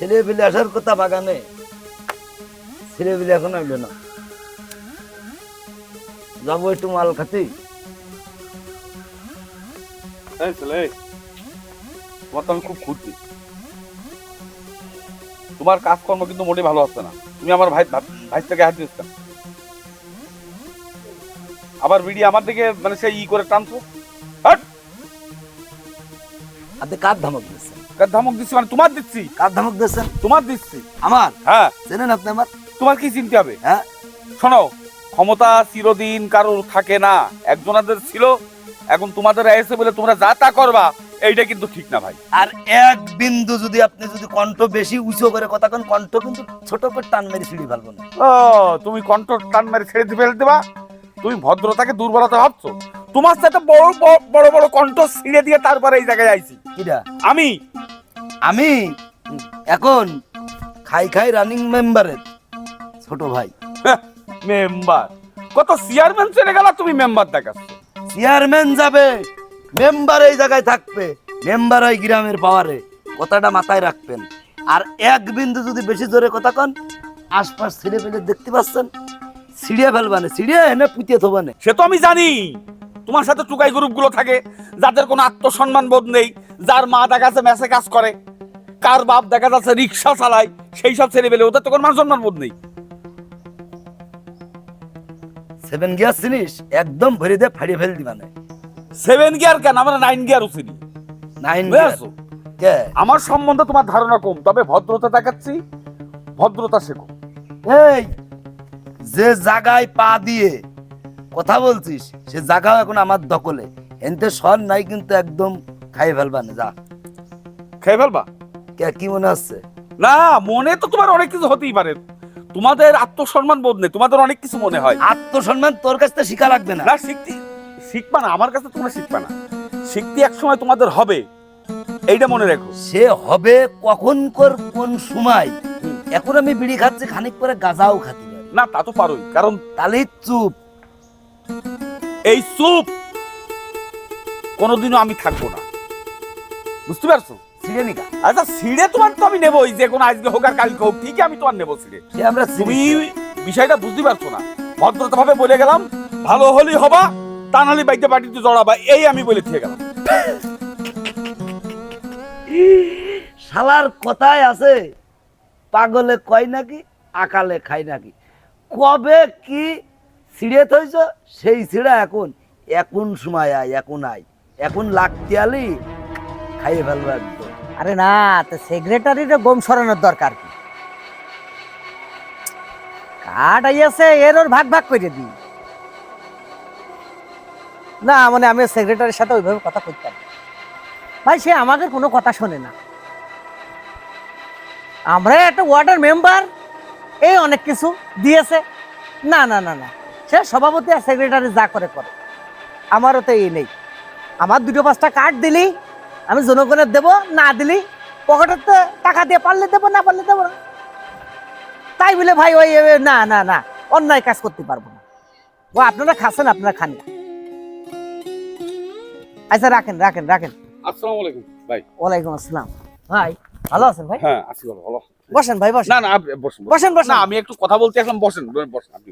ছেলে পেলে আসার কথা বাগানে। ছেলে পেলে এখন আসবে না। যাব একটু মাল খাতে। ছেলে তোমার তো আমি খুব খুঁজছি তোমার কাজকর্ম কিন্তু মোটেই ভালো হচ্ছে না। তুমি আমার ভাই ভাই থেকে হাত দিচ্ছ আবার বিড়ি আমার দিকে মানে সেই ই করে টানছো। হাট! আপনি কার ধমক কার ধমক দিচ্ছি মানে তোমার দিচ্ছি? কার ধমক দিচ্ছেন? তোমার দিচ্ছি। আমার? হ্যাঁ। চেনেন আপনি আমার? তোমার কি চিনতে হবে? হ্যাঁ। শোনো ক্ষমতা চিরদিন কারোর থাকে না। একজনাদের ছিল এখন তোমাদের এসে বলে তোমরা যা তা করবা এইটা কিন্তু ঠিক না ভাই। আর এক বিন্দু যদি আপনি যদি কণ্ঠ বেশি উঁচু করে কথা কন কণ্ঠ কিন্তু ছোট করে টান মেরে সিঁড়ি ফেলব না। ও তুমি কণ্ঠ টান মেরে ছেড়ে ফেলে দেবা? তুমি ভদ্রতাকে দুর্বলতা ভাবছ? তোমার সাথে বড়- বড় বড় কণ্ঠ ছিঁড়ে দিয়ে তারপরে এই জায়গায় আইছি। কিরা আমি। আমি? এখন খাই খাই রানিং মেম্বারের ছোট ভাই। মেম্বার কত চেয়ারম্যান চলে গেল তুমি মেম্বার দেখাচ্ছ। চেয়ারম্যান যাবে মেম্বার এই জায়গায় থাকবে মেম্বার ওই গ্রামের পাওয়ারে কথাটা মাথায় রাখবেন। আর এক বিন্দু যদি বেশি জোরে কথা কন আশপাশ ছিঁড়ে ফেলে দেখতে পাচ্ছেন ছিঁড়িয়ে ফেলবানে। ছিঁড়িয়ে এনে পুঁতিয়ে থবানে। সে তো আমি জানি। তোমার সাথে টুকাই গ্রুপগুলো থাকে যাদের কোনো আত্মসম্মান বোধ নেই যার মা দেখা যাচ্ছে মেসে কাজ করে কার বাপ দেখা যাচ্ছে রিক্সা চালায় সেই সব ছেলে পেলে ওদের তো কোনো মান সম্মান বোধ নেই। সেভেন গিয়ার জিনিস একদম ভরে দিয়ে ফাড়িয়ে ফেল দিবানে সেভেন গিয়ার কেন? আমরা নাইন গিয়ার উচিনি নাইন কে? আমার সম্বন্ধে তোমার ধারণা কম তবে ভদ্রতা দেখাচ্ছি ভদ্রতা শেখো। এই যে জায়গায় পা দিয়ে কথা বলছিস সে জায়গা এখন আমার দখলে। এনতে সর নাই কিন্তু একদম খাই ফেলবানে যা। খেয়ে ফেলবা? কে কি মনে হচ্ছে? না মনে তো তোমার অনেক কিছু হতেই পারে। তোমাদের আত্মসম্মান বোধ নেই তোমাদের অনেক কিছু মনে হয়। আত্মসম্মান তোর কাছ থেকে শিখা লাগবে না। না শিখতে শিখবা না আমার কাছে তোমরা শিখবা না। শিখতে এক সময় তোমাদের হবে এইটা মনে রেখো। সে হবে কখন কর কোন সময়? এখন আমি বিড়ি খাচ্ছি খানিক পরে গাজাও খাতে না তা তো পারোই কারণ তাহলে চুপ। এই সুপ কোনোদিনও আমি থাকব না। বুঝতে পারছ? ছিঁড়ে নিকা। আচ্ছা ছিঁড়ে তোমার তো আমি নেবোই যে কোনো আজকে হোক আর কালকে হোক ঠিকই আমি তোমার নেব ছিঁড়ে। আমরা তুমি বিষয়টা বুঝতে পারছ না। ভদ্রতা ভাবে বলে গেলাম ভালো হলেই হবা তা নাহলে বাইতে পার্টিতে জড়াবা এই আমি বলে থেকে গেলাম। শালার কথায় আছে পাগলে কয় নাকি আকালে খাই নাকি। কবে কি ছিঁড়ে থইছ সেই ছিঁড়া এখন এখন সময় আয়, এখন আয়। এখন লাগতে আলি খাইয়ে ফেলব একদম। আরে না, তো সেক্রেটারির গম সরানোর দরকার কি? কাঠ আইয়াছে, এর ওর ভাগ ভাগ করে দিই। না মানে আমি সেক্রেটারির সাথে ওইভাবে কথা কইতাম না। ভাই, সে আমাদের কোনো কথা শোনে না। আমরা একটা ওয়ার্ডের মেম্বার এই অনেক কিছু দিয়েছে। না না না না। সে সভাপতি আর সেক্রেটারি যা করে করে। আমারও তো এই নেই। আমার দুটো পাঁচটা কার্ড দিলি আমি জনগণের দেব না দিলি পকেটের তো টাকা দিয়ে পারলে দেবো না পারলে দেবো না। তাই বলে ভাই ওই না না না অন্যায় কাজ করতে পারব না। ও আপনারা খাচ্ছেন আপনারা খান। না আচ্ছা রাখেন রাখেন রাখেন। আসসালামু আলাইকুম ভাই। ওয়ালাইকুম আসসালাম। ভাই ভালো আছেন ভাই? হ্যাঁ আসি ভালো ভালো। বসেন ভাই বসেন। না না আপনি বসুন বসুন। বসেন না আমি একটু কথা বলতে আসলাম বসেন বসেন আপনি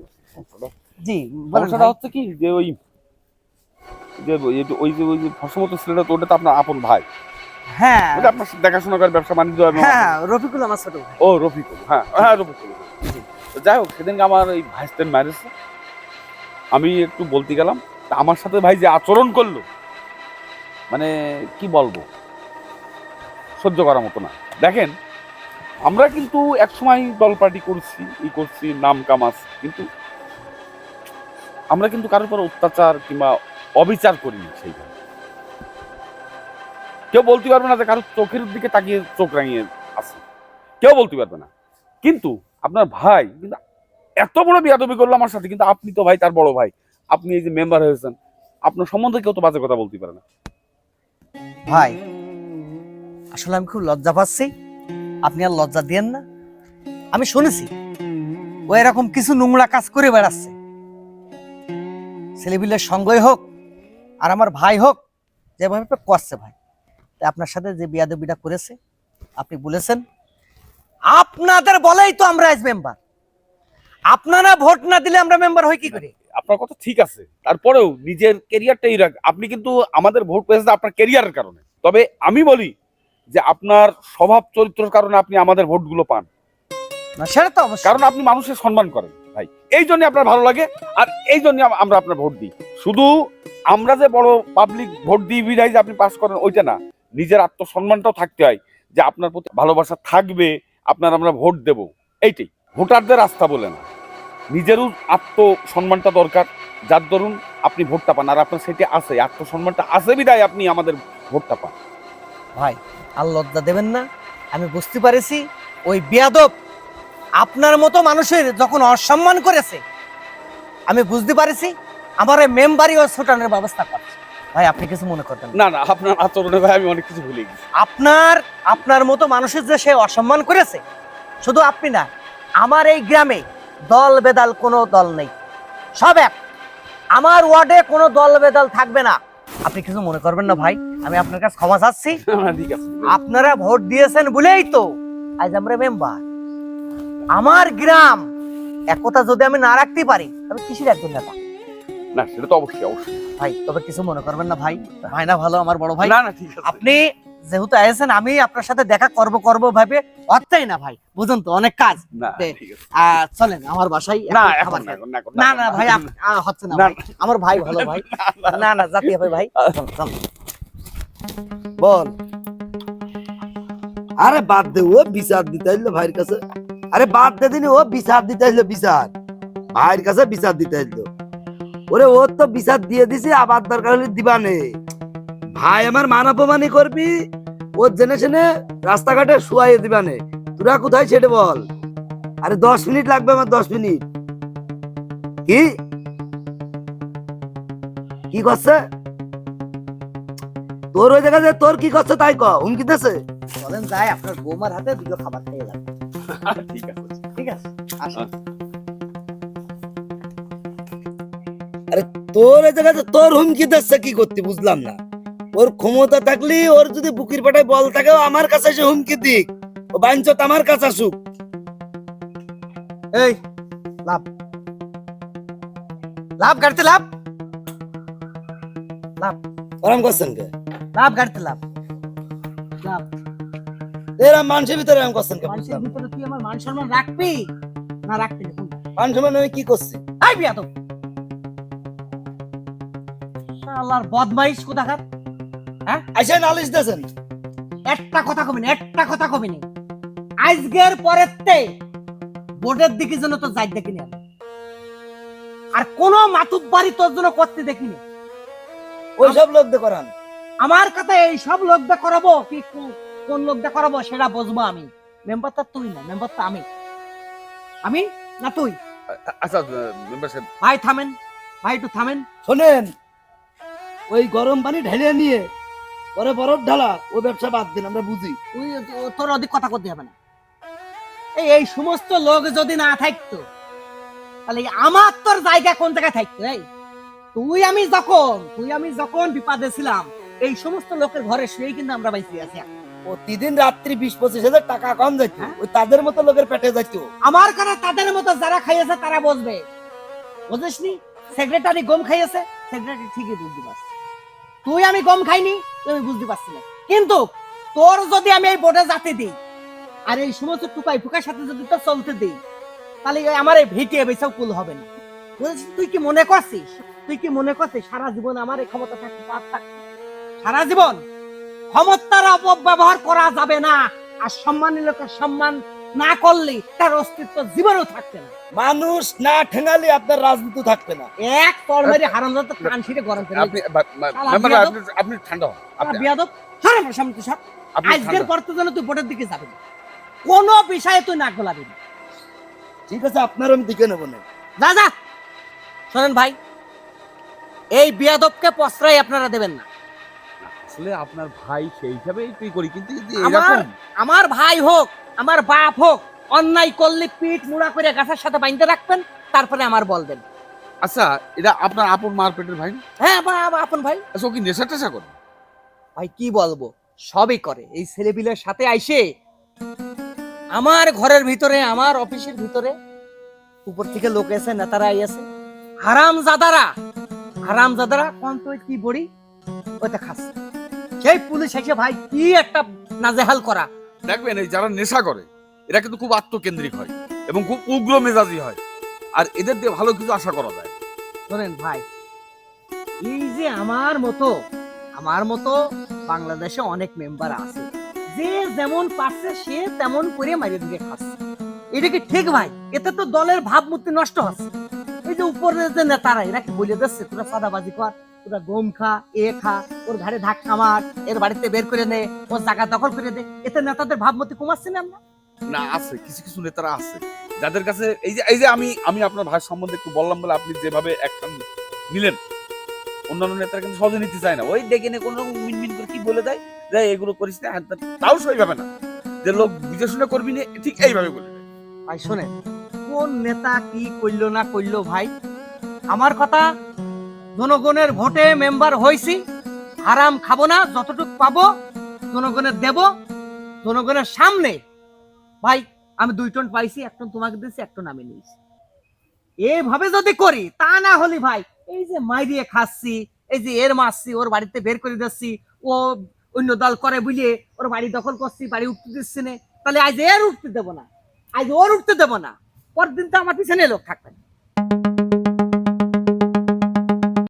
জি সমস্যাটা হচ্ছে কি যে ওই যে ওই যে- ওই যে ফসমত ছেলেটা তো ওটা তো আপনার আপন ভাই। হ্যাঁ। ওটা আপনার দেখাশোনা করে ব্যবসা বাণিজ্য এবং- হ্যাঁ রফিকুল আমার ছোট ও রফিকুল হ্যাঁ হ্যাঁ রফিকুল। যাই হোক সেদিনকে আমার ওই ভাইস্তের ম্যারেজ আমি একটু বলতে গেলাম তা আমার সাথে ভাই যে আচরণ করল মানে কি বলব? সহ্য করার মতো না। দেখেন, আমরা কিন্তু একসময় দল পার্টি করছি, ই করছি, নাম কামাস, কিন্তু আমরা কিন্তু কারোর অত্যাচার কিংবা অবিচার করিনি সেইভাবে। কেউ বলতে পারবে না যে কারোর চোখের দিকে তাকিয়ে চোখ রাঙিয়ে আছে। কেউ বলতে পারবে না। কিন্তু আপনার ভাই, কিন্তু এত বড় বিয়াদবি করল আমার সাথে, কিন্তু আপনি তো ভাই, তার বড় ভাই। আপনি এই যে মেম্বার হয়েছেন, আপনার সম্বন্ধে কেউ তো বাজে কথা বলতে পারে না। ভাই আসলে আমি খুব লজ্জা পাচ্ছি। আপনি আর লজ্জা দিয়েন না। আমি শুনেছি, ও এরকম কিছু নোংরা কাজ করে বেড়াচ্ছে। ছেলেপিলের সঙ্গই হোক, আর আমার ভাই হোক, যেভাবে করছে ভাই। তাই আপনার সাথে যে বিয়াদবিটা করেছে, আপনি বলেছেন, আপনাদের বলেই তো আমরা আজ মেম্বার আপনারা ভোট না দিলে আমরা মেম্বার হই কি করে? আপনার কথা ঠিক আছে। তারপরেও নিজের কেরিয়ারটাই রাখ আপনি কিন্তু আমাদের ভোট পেয়েছেন আপনার কেরিয়ারের কারণে। তবে আমি বলি যে আপনার স্বভাব চরিত্রের কারণে আপনি আমাদের ভোটগুলো পান। না সেটা তো অবশ্যই। কারণ আপনি মানুষের সম্মান করেন ভাই। এই জন্য আপনার ভালো লাগে আর এই জন্য আমরা আপনার ভোট দিই। শুধু আমরা যে বড় পাবলিক ভোট দিই বিধায় যে আপনি পাস করেন ওইটা না। নিজের আত্মসম্মানটাও থাকতে হয় যে আপনার প্রতি ভালোবাসা থাকবে আপনার আমরা ভোট দেব। এইটাই। ভোটারদের আস্থা বলে না। নিজেরও আত্মসম্মানটা দরকার। যার দরুন আপনি ভোটটা পান। আর আপনার সেটি আছে আত্মসম্মানটা আছে বিধায় আপনি আমাদের ভোটটা পান। ভাই আর লজ্জা দেবেন না আমি বুঝতে পারেছি ওই বেয়াদব আপনার মতো মানুষের যখন অসম্মান করেছে আমি বুঝতে পারেছি আমার ওই মেম্বারই ও ছুটানোর ব্যবস্থা করছে। ভাই আপনি কিছু মনে করবেন না? না না আপনার আচরণে ভাই আমি অনেক কিছু ভুলে গেছি। আপনার আপনার মতো মানুষের যে সে অসম্মান করেছে শুধু আপনি না আমার এই গ্রামে দল বেদাল কোনো দল নেই। সব এক। আমার ওয়ার্ডে কোনো দল বেদাল থাকবে না। আপনি কিছু মনে করবেন না ভাই আমি আপনার কাছে ক্ষমা চাচ্ছি। আপনারা ভোট দিয়েছেন বলেই তো আজ আমরা মেম্বার। আমার গ্রাম একতা যদি আমি না রাখতে পারি তবে কিসের একজন নেতা। না সেটা তো অবশ্যই অবশ্যই। ভাই তবে কিছু মনে করবেন না ভাই? ভাই না ভালো আমার বড় ভাই। না না ঠিক আছে। আপনি যেহেতু আছেন আমি আপনার সাথে দেখা করব করব ভাবে অর্থাই না ভাই বুঝুন তো অনেক কাজ। চলেন আমার বাসায় না না ভাই হচ্ছে না আমার ভাই ভালো ভাই। না না জাতি হবে ভাই। বল। আরে বাদ দে ও বিচার দিতে আসলো ভাইয়ের কাছে। আরে বাদ দে দিনি ও বিচার দিতে আসলো বিচার। ভাইয়ের কাছে বিচার দিতে আসলো ওরে ও তো বিচার দিয়ে দিছে আবার দরকার হলে দিবানে। ভাই আমার মান অপমানি করবি? ও জেনে শুনে রাস্তাঘাটে শুয়াই দিবানে। তোরা কোথায় সেটা বল। আরে দশ মিনিট লাগবে আমার দশ মিনিট। কি? কি করছে? তোর ওই জায়গায় তোর কি করছে তাই ক হুমকি দিতেছে চলেন যাই আপনার বৌমার হাতে দুটো খাবার খেয়ে যাবে ঠিক আছে। ঠিক আছে আসেন। তোর এই জায়গায় যে তোর হুমকি দিচ্ছে কি করতে বুঝলাম না। ওর ক্ষমতা থাকলে ওর যদি বুকির পাটায় বল থাকে আমার কাছে এসে হুমকি দিক। ও বাঞ্চত আমার কাছে আসুক। এই লাভ। লাভ গাড়িতে লাভ। লাভ। আরাম করছেন কে? লাভ গাড়িতে লাভ। লাভ। এরা মানুষের ভিতরে আরাম করছেন কে? মানুষের ভিতরে তুই আমার মান সম্মান রাখবি? না রাখবি না মানে আমি কি করছি? এই বিয়াদব। শালার বদমাইশ কোথাকার? আইসা নালিশ দিয়েছেন। একটা কথা একটা কথা আজকের পরেতে বোর্ডের দিকে যেন তো যাই দেখিনি আর কোন মাতুব বাড়ি তোর জন্য করতে দেখিনি ওইসব লোক দিয়ে করান। আমার কথা এই সব লোকদা করাবো কি কোন লোকদা করাবো সেটা বুঝব আমি। মেম্বার তো তুই না মেম্বার তো আমি। আমি না তুই? আচ্ছা মেম্বার সাহেব। ভাই থামেন ভাই একটু থামেন। শোনেন ওই গরম পানি ঢেলে নিয়ে পরে বরফ ঢালা ও ব্যবসা বাদ দিন আমরা বুঝি। তুই তোর অধিক কথা করতে হবে না। এই এই সমস্ত লোক যদি না থাকতো তাহলে আমার তোর জায়গা কোন জায়গায় থাকতো এই? তুই আমি যখন তুই আমি যখন বিপদে ছিলাম এই সমস্ত লোকের ঘরে শুয়েই কিন্তু আমরা বাইসে আছি। প্রতিদিন রাত্রি বিশ পঁচিশ হাজার টাকা কম যাইত। হ্যাঁ? ওই তাদের মতো লোকের পেটে যাইত। আমার কারণে তাদের মতো যারা খাইয়েছে তারা বসবে। বুঝিসনি? সেক্রেটারি গম খাইয়েছে সেক্রেটারি ঠিকই বুঝতে পারছে। তুই আমি গম খাইনি আমি বুঝতে পারছি না। কিন্তু তোর যদি আমি এই বোর্ডে যাতে দিই, আর এই সমস্ত টুকাই ফুকার সাথে যদি তোর চলতে দিই, তাহলে আমার এই ভিটিয়ে বেসাও কুল হবে না। তুই কি মনে করছিস? তুই কি মনে করছিস? সারা জীবন আমার এই ক্ষমতা থাকতে পার থাকতে সারা জীবন ক্ষমতার অপব্যবহার করা যাবে না। আর সম্মানী লোকের সম্মান না করলে তার অস্তিত্ব জীবনেও থাকবে না। মানুষ না ঠেঙালে আপনার রাজনীতি থাকবে না। এক কর্মের হারাম তো কান ছিঁড়ে গরম করে আপনি। আপনি ঠান্ডা হন আপনি বিয়াদব। সর আপনি আজকের পর তো যেন তুই ভোটের দিকে যাবি না। কোনো বিষয়ে তুই নাক গলাবি না। ঠিক আছে আপনার আমি দিকে নেব না। যা যা। শোনেন ভাই এই বিয়াদবকে প্রশ্রয় আপনারা দেবেন না। আসলে আপনার ভাই সেই হিসাবে তুই করি কিন্তু আমার আমার ভাই হোক আমার বাপ হোক অন্যায় করলে পিঠ মুড়া করে গাছের সাথে বাইন্ধে রাখবেন তারপরে আমার বলবেন আচ্ছা এটা আপনার আপন মার পেটের ভাই? হ্যাঁ আমার আপন ভাই। আচ্ছা ও কি নেশা টেশা করে? ভাই কি বলব? সবই করে। এই ছেলেপিলের সাথে আইসে আমার ঘরের ভিতরে আমার অফিসের ভিতরে উপর থেকে লোক এসে নেতারা আইয়াছে। হারাম জাদারা হারাম জাদারা কোন তুই কি বড়ি? ওইটা খাস সেই পুলিশ এসে ভাই কি একটা নাজেহাল করা। দেখবেন এই যারা নেশা করে, এরা কিন্তু খুব আত্মকেন্দ্রিক হয় এবং খুব উগ্র মেজাজি হয়। আর এদের দিয়ে ভালো কিছু আশা করা যায়। শোনেন ভাই, এই যে আমার মতো আমার মতো বাংলাদেশে অনেক মেম্বার আছে, যে যেমন পারছে, সে তেমন করে মারিয়ে দিকে খাচ্ছে। এটা কি ঠিক ভাই? এতে তো দলের ভাবমূর্তি নষ্ট হচ্ছে। এই যে উপরের যে নেতারা, এরা কি বলে দিচ্ছে? তোরা সাদাবাজি কর। তোরা গম খা এ খা ওর ঘাড়ে ধাক্কা মার এর বাড়িতে বের করে নে ওর জায়গা দখল করে দে। এতে নেতাদের ভাবমূর্তি কমাচ্ছে না আমরা? না আছে কিছু কিছু নেতারা আছে। যাদের কাছে এই যে এই যে আমি আমি আপনার ভাই সম্বন্ধে একটু বললাম বলে আপনি যেভাবে অ্যাকশন নিলেন অন্যান্য নেতারা কিন্তু সহজে নিতে চায় না। ওই ডেকে নিয়ে কোনো রকম মিনমিন করে কি বলে দেয়? যে এগুলো করিস না। তাও সেইভাবে না। যে লোক বুঝে শুনে করবি না ঠিক এইভাবে বলে দেয়। ভাই শোনেন কোন নেতা কি করল না করল ভাই? আমার কথা জনগণের ভোটে মেম্বার হয়েছি হারাম খাব না, যতটুকু পাবো জনগণের দেব। জনগণের সামনে। ভাই, আমি দুই টন পাইছি, এক টন তোমাকে দিয়েছি, এক টন আমি নিয়েছি। এভাবে যদি করি, তা না হলে ভাই, এই যে মাই দিয়ে খাচ্ছি, এই যে এর মারছি, ওর বাড়িতে বের করে দিচ্ছি, ও অন্য দল করে বুঝিয়ে ওর বাড়ি দখল করছি, বাড়ি উঠতে দিচ্ছি না, তাহলে আজ এর উঠতে দেবো না। আজ ওর উঠতে দেবো না। পরদিন তো আমার পিছনে লোক থাকবে না।